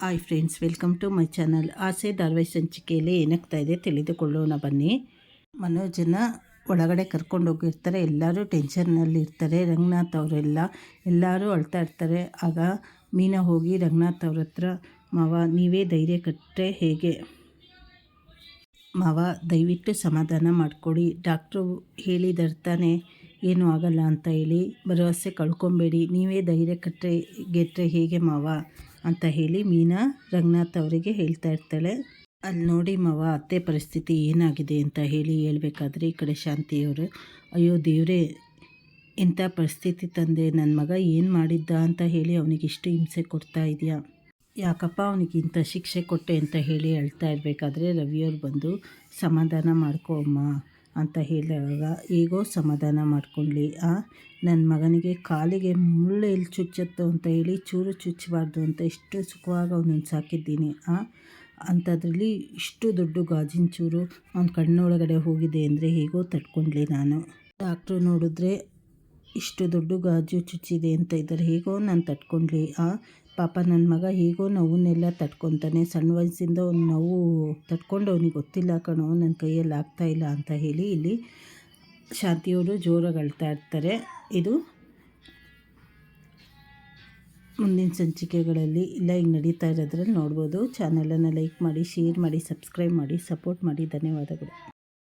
Hi friends welcome to my channel ಆಸೆ, ಧಾರಾವಾಹಿ ಸಂಚಿಕೆಯಲ್ಲಿ ಏನಾಗ್ತಾ ಇದೆ ತಿಳಿದುಕೊಳ್ಳೋಣ ಬನ್ನಿ. ಮನೋಜನ ಒಳಗಡೆ ಕರ್ಕೊಂಡು ಹೋಗಿರ್ತಾರೆ. ಎಲ್ಲರೂ ಟೆನ್ಷನ್ನಲ್ಲಿ ಇರ್ತಾರೆ. ರಂಗನಾಥ್ ಅವರೆಲ್ಲ ಎಲ್ಲರೂ ಅಳ್ತಾ ಇರ್ತಾರೆ. ಆಗ ಮೀನಾ ಹೋಗಿ ರಂಗನಾಥ್ ಅವ್ರ ಹತ್ರ, ಮಾವ, ನೀವೇ ಧೈರ್ಯ ಕಟ್ಟರೆ ಹೇಗೆ? ಮಾವ, ದಯವಿಟ್ಟು ಸಮಾಧಾನ ಮಾಡಿಕೊಡಿ. ಡಾಕ್ಟ್ರು ಹೇಳಿದರ್ತಾನೆ ತಾನೇ ಏನೂ ಆಗಲ್ಲ ಅಂತ ಹೇಳಿ. ಭರವಸೆ ಕಳ್ಕೊಬೇಡಿ. ನೀವೇ ಧೈರ್ಯ ಕಟ್ಟರೆ ಗೆಟ್ಟರೆ ಹೇಗೆ ಮಾವ? ಅಂತ ಹೇಳಿ ಮೀನಾ ರಂಗನಾಥ್ ಅವರಿಗೆ ಹೇಳ್ತಾ ಇರ್ತಾಳೆ. ಅಲ್ಲಿ ನೋಡಿ ಮಾವ, ಅತ್ತೆ ಪರಿಸ್ಥಿತಿ ಏನಾಗಿದೆ ಅಂತ ಹೇಳಿ ಹೇಳಬೇಕಾದ್ರೆ ಈ ಕಡೆ ಶಾಂತಿಯವರು ಅಯ್ಯೋ ದೇವರೇ, ಇಂಥ ಪರಿಸ್ಥಿತಿ ತಂದೆ ನನ್ನ ಮಗ ಏನು ಮಾಡಿದ್ದ ಅಂತ ಹೇಳಿ ಅವನಿಗೆ ಇಷ್ಟು ಹಿಂಸೆ ಕೊಡ್ತಾ ಇದೆಯಾ? ಯಾಕಪ್ಪ ಅವನಿಗೆ ಇಂಥ ಶಿಕ್ಷೆ ಕೊಟ್ಟೆ? ಅಂತ ಹೇಳಿ ಹೇಳ್ತಾ ಇರಬೇಕಾದ್ರೆ ರವಿಯವ್ರು ಬಂದು, ಸಮಾಧಾನ ಮಾಡ್ಕೊ ಅಮ್ಮ ಅಂತ ಹೇಳಿದಾಗ ಹೇಗೋ ಸಮಾಧಾನ ಮಾಡ್ಕೊಳ್ಳಿ ಆ ನನ್ನ ಮಗನಿಗೆ ಕಾಲಿಗೆ ಮುಳ್ಳು ಎಲ್ಲಿ ಚುಚ್ಚತ್ತು ಅಂತ ಹೇಳಿ, ಚೂರು ಚುಚ್ಚಬಾರ್ದು ಅಂತ ಎಷ್ಟು ಸುಖವಾಗಿ ಅವನನ್ನು ಸಾಕಿದ್ದೀನಿ. ಆ ಅಂಥದ್ರಲ್ಲಿ ಇಷ್ಟು ದೊಡ್ಡ ಗಾಜಿನ ಚೂರು, ಅವ್ನ ಕಣ್ಣೊಳಗಡೆ ಹೋಗಿದೆ ಅಂದರೆ ಹೇಗೋ ತಡ್ಕೊಂಡ್ಲಿ ನಾನು. ಡಾಕ್ಟ್ರು ನೋಡಿದ್ರೆ ಇಷ್ಟು ದೊಡ್ಡ ಗಾಜು ಚುಚ್ಚಿದೆ ಅಂತ ಇದ್ದಾರೆ. ಹೇಗೋ ನಾನು ತಟ್ಕೊಂಡ್ಲಿ. ಆ ಪಾಪ ನನ್ನ ಮಗ ಹೇಗೋ ನೋವನ್ನೆಲ್ಲ ತಟ್ಕೊತಾನೆ. ಸಣ್ಣ ವಯಸ್ಸಿಂದ ಒಂದು ನೋವು ತಟ್ಕೊಂಡು ಅವನಿಗೆ ಗೊತ್ತಿಲ್ಲ ಕಣೋ ನನ್ನ ಕೈಯಲ್ಲಿ ಇಲ್ಲ ಅಂತ ಹೇಳಿ ಇಲ್ಲಿ ಶಾಂತಿಯವರು ಜೋರಾಗಿ ಅಳ್ತಾ ಇರ್ತಾರೆ. ಇದು ಮುಂದಿನ ಸಂಚಿಕೆಗಳಲ್ಲಿ ಇಲ್ಲ, ಈಗ ನಡೀತಾ ಇರೋದ್ರಲ್ಲಿ ನೋಡ್ಬೋದು. ಚಾನಲನ್ನು ಲೈಕ್ ಮಾಡಿ, ಶೇರ್ ಮಾಡಿ, ಸಬ್ಸ್ಕ್ರೈಬ್ ಮಾಡಿ, ಸಪೋರ್ಟ್ ಮಾಡಿ. ಧನ್ಯವಾದಗಳು.